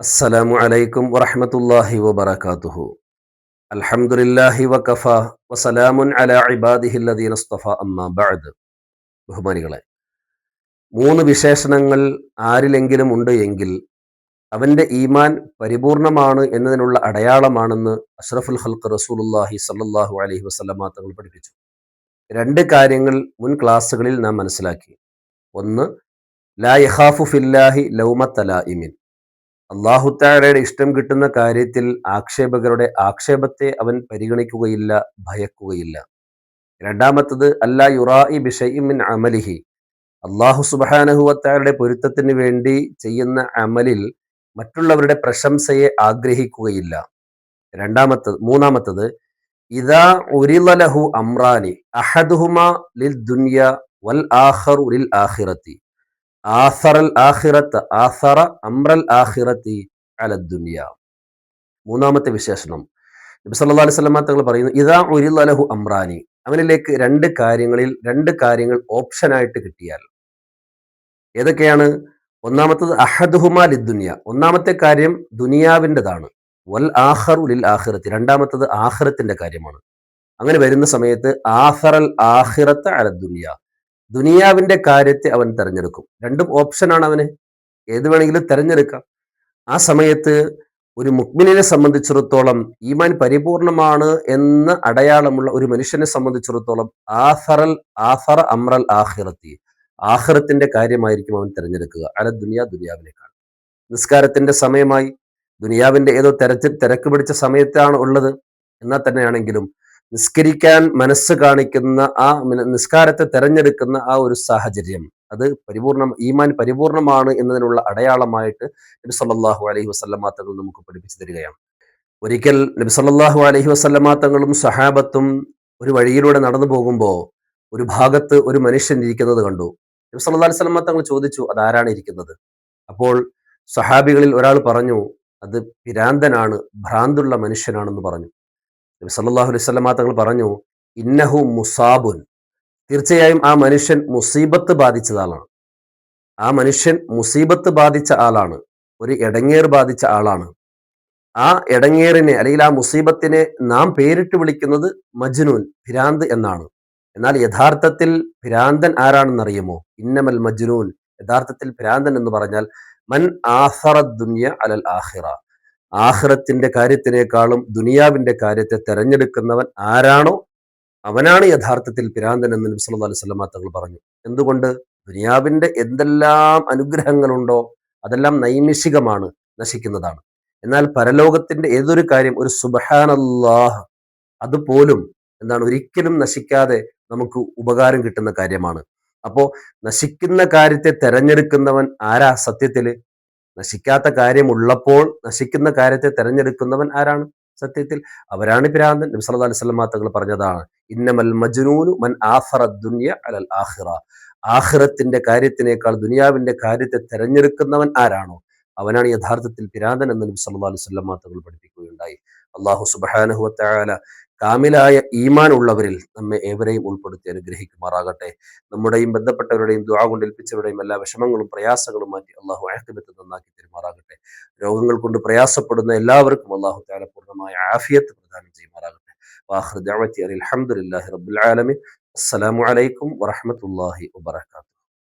അസ്സലാമു അലൈക്കും വറഹ്മത്തുള്ളാഹി വബറകാതുഹു. അൽഹംദുലില്ലാഹി വകഫ വസലാമുൻ അലാ ഇബാദിഹി അല്ലദീന ഇസ്തഫ അമ്മാ ബഅദ്. ബഹുമാനികളെ മൂന്ന് വിശേഷണങ്ങൾ ആരിലെങ്കിലും ഉണ്ട് എങ്കിൽ അവന്റെ ഈമാൻ പരിപൂർണമാണ് എന്നതിനുള്ള അടയാളമാണെന്ന് അഷ്റഫുൽ ഹൽക്ക് റസൂലുല്ലാഹി സല്ലാഹു അലൈഹി വസല്ലമ തങ്ങൾ പഠിപ്പിച്ചു. രണ്ട് കാര്യങ്ങൾ മുൻ ക്ലാസ്സുകളിൽ നാം മനസ്സിലാക്കി. ഒന്ന് ലാ യഖാഫു ഫില്ലാഹി ലൗമത്തലായിമിൻ അള്ളാഹുത്താഴയുടെ ഇഷ്ടം കിട്ടുന്ന കാര്യത്തിൽ ആക്ഷേപകരുടെ ആക്ഷേപത്തെ അവൻ പരിഗണിക്കുകയില്ല ഭയക്കുകയില്ല. രണ്ടാമത്തത് അല്ല യുറായി ബിഷയിമിൻ അമലിഹി. അള്ളാഹു സുബാനഹുവത്താരുടെ പൊരുത്തത്തിന് വേണ്ടി ചെയ്യുന്ന അമലിൽ മറ്റുള്ളവരുടെ പ്രശംസയെ ആഗ്രഹിക്കുകയില്ല. രണ്ടാമത്തത് മൂന്നാമത്തത് ഇതാ ഉരിലഹു അമ്രാനി അഹദുഹുമ ലിൽ ദുനിയ വൽ ആഹർ ലിൽ ആഖിറത്തി. ആസറൽ ആഹിറത്ത് ആസറ അമ്രൽ ആഹിറത്തി അലദ്ദുനിയ മൂന്നാമത്തെ വിശേഷണം. നബി സല്ലല്ലാഹു അലൈഹി തങ്ങൾ പറയുന്നു ഇതാ ഉരിലഹു അമ്രാനി. അവനിലേക്ക് രണ്ട് കാര്യങ്ങളിൽ രണ്ട് കാര്യങ്ങൾ ഓപ്ഷനായിട്ട് കിട്ടിയാൽ. ഏതൊക്കെയാണ്? ഒന്നാമത്തത് അഹദുഹുമാ ലിദ്ദുനിയ ഒന്നാമത്തെ കാര്യം ദുനിയാവിന്റെതാണ്. വൽ ആഹറു ലിൽ ആഹിറത്തി രണ്ടാമത്തത് ആഹിറത്തിന്റെ കാര്യമാണ്. അങ്ങനെ വരുന്ന സമയത്ത് ആഹറൽ ആഹിറത്ത് അലദ്ദുനിയ ദുനിയാവിന്റെ കാര്യത്തെ അവൻ തിരഞ്ഞെടുക്കും. രണ്ടും ഓപ്ഷനാണ് അവന്. ഏത് വേണമെങ്കിലും തിരഞ്ഞെടുക്കാം. ആ സമയത്ത് ഒരു മുക്മിനെ സംബന്ധിച്ചിടത്തോളം ഈമാൻ പരിപൂർണമാണ് എന്ന അടയാളമുള്ള ഒരു മനുഷ്യനെ സംബന്ധിച്ചിടത്തോളം ആഹറൽ ആഹറ അമ്രൽ ആഹിറത്തി. ആഹിറത്തിന്റെ കാര്യമായിരിക്കും അവൻ തിരഞ്ഞെടുക്കുക. അല ദുനിയ ദുനിയാവിനേക്കാൾ. നിസ്കാരത്തിന്റെ സമയമായി. ദുനിയാവിന്റെ ഏതോ തിരച്ച് തിരക്ക് പിടിച്ച സമയത്താണ് ഉള്ളത്. എന്നാൽ തന്നെയാണെങ്കിലും നിസ്കരിക്കാൻ മനസ്സ് കാണിക്കുന്ന ആ നിസ്കാരത്തെ തെരഞ്ഞെടുക്കുന്ന ആ ഒരു സാഹചര്യം. അത് പരിപൂർണം ഈമാൻ പരിപൂർണമാണ് എന്നതിനുള്ള അടയാളമായിട്ട് നബി സല്ലാഹു അലൈഹി വസല്ലമ തങ്ങൾ നമുക്ക് പഠിപ്പിച്ചു തരികയാണ്. ഒരിക്കൽ നബി സല്ലല്ലാഹു അലൈഹി വസല്ലമ തങ്ങളും സഹാബത്തും ഒരു വഴിയിലൂടെ നടന്നു പോകുമ്പോൾ ഒരു ഭാഗത്ത് ഒരു മനുഷ്യൻ ഇരിക്കുന്നത് കണ്ടു. നബി സല്ലല്ലാഹു അലൈഹി വസല്ലമ തങ്ങൾ ചോദിച്ചു അതാരാണ് ഇരിക്കുന്നത്? അപ്പോൾ സഹാബികളിൽ ഒരാൾ പറഞ്ഞു അത് പിരാന്തനാണ് ഭ്രാന്തുള്ള മനുഷ്യനാണെന്ന് പറഞ്ഞു. നബി സല്ലല്ലാഹു അലൈഹി തങ്ങൾ പറഞ്ഞു ഇന്നഹു മുസാബുൻ. തീർച്ചയായും ആ മനുഷ്യൻ മുസീബത്ത് ബാധിച്ച ആളാണ്. ആ മനുഷ്യൻ മുസീബത്ത് ബാധിച്ച ആളാണ്. ഒരു ഇടങ്ങേർ ബാധിച്ച ആളാണ്. ആ ഇടങ്ങേറിനെ അല്ലെങ്കിൽ ആ മുസീബത്തിനെ നാം പേരിട്ട് വിളിക്കുന്നത് മജ്നൂൻ ഭിരാന്ത് എന്നാണ്. എന്നാൽ യഥാർത്ഥത്തിൽ ഭ്രാന്തൻ ആരാണെന്നറിയുമോ ഇന്നമൽ മജ്നൂൻ. യഥാർത്ഥത്തിൽ ഭ്രാന്തൻ എന്ന് പറഞ്ഞാൽ മൻ ആഹറ ദുനിയ അലൽ ആഹിറ. ആഹ്റത്തിന്റെ കാര്യത്തിനേക്കാളും ദുനിയാവിന്റെ കാര്യത്തെ തെരഞ്ഞെടുക്കുന്നവൻ ആരാണോ അവനാണ് യഥാർത്ഥത്തിൽ പിരാന്തൻ എന്ന് നബി സല്ലല്ലാഹു അലൈഹി വസല്ലം തങ്ങൾ പറഞ്ഞു. എന്തുകൊണ്ട്? ദുനിയാവിന്റെ എന്തെല്ലാം അനുഗ്രഹങ്ങളുണ്ടോ അതെല്ലാം നൈമിഷികമാണ് നശിക്കുന്നതാണ്. എന്നാൽ പരലോകത്തിന്റെ ഏതൊരു കാര്യം ഒരു സുബഹാനല്ലാഹ് അതുപോലും എന്താണ് ഒരിക്കലും നശിക്കാതെ നമുക്ക് ഉപകാരം കിട്ടുന്ന കാര്യമാണ്. അപ്പോ നശിക്കുന്ന കാര്യത്തെ തെരഞ്ഞെടുക്കുന്നവൻ ആരാ സത്യത്തിൽ? നശിക്കാത്ത കാര്യമുള്ളപ്പോൾ നശിക്കുന്ന കാര്യത്തെ തെരഞ്ഞെടുക്കുന്നവൻ ആരാണ്? സത്യത്തിൽ അവരാണ് പിരാന്തൻ. നബി സല്ലല്ലാഹു അലൈഹി വസല്ലം തങ്ങൾ പറഞ്ഞതാണ് ഇന്നമൽ മജ്നൂനു മൻ ആഖറ ദുനിയ അലൽ ആഖിറ. ആഖിറത്തിന്റെ കാര്യത്തിനേക്കാൾ ദുനിയാവിന്റെ കാര്യത്തെ തെരഞ്ഞെടുക്കുന്നവൻ ആരാണോ? അവനാണ് യഥാർത്ഥത്തിൽ പിരാന്തൻ എന്ന് നബി സല്ലല്ലാഹു അലൈഹി വസല്ലം തങ്ങൾ പഠിപ്പിക്കുകയുണ്ടായി. അള്ളാഹു സുബ്ഹാനഹു വതആല കാമിലായ ഈമാൻ ഉള്ളവരിൽ നമ്മെ ഏവരെയും ഉൾപ്പെടുത്തി അനുഗ്രഹിക്കുമാറാകട്ടെ. നമ്മുടെയും ബന്ധപ്പെട്ടവരുടെയും ദുആ കൊണ്ട് ഏൽപ്പിച്ചവരുടെയും എല്ലാ വിഷമങ്ങളും പ്രയാസങ്ങളും മാറ്റി അള്ളാഹു ആഹ്ബത്ത് നന്നാക്കി തരുമാറാകട്ടെ. രോഗങ്ങൾ കൊണ്ട് പ്രയാസപ്പെടുന്ന എല്ലാവർക്കും അള്ളാഹു താല പൂർണമായ ആഫിയത്ത് പ്രദാനം ചെയ്യുമാറാകട്ടെ. വാഹൃ ദഅവത്തി അലഹമുല്ലാഹി റബുൽ ആലമി അസ്സലാമു അലൈക്കും വബറകാതുഹു.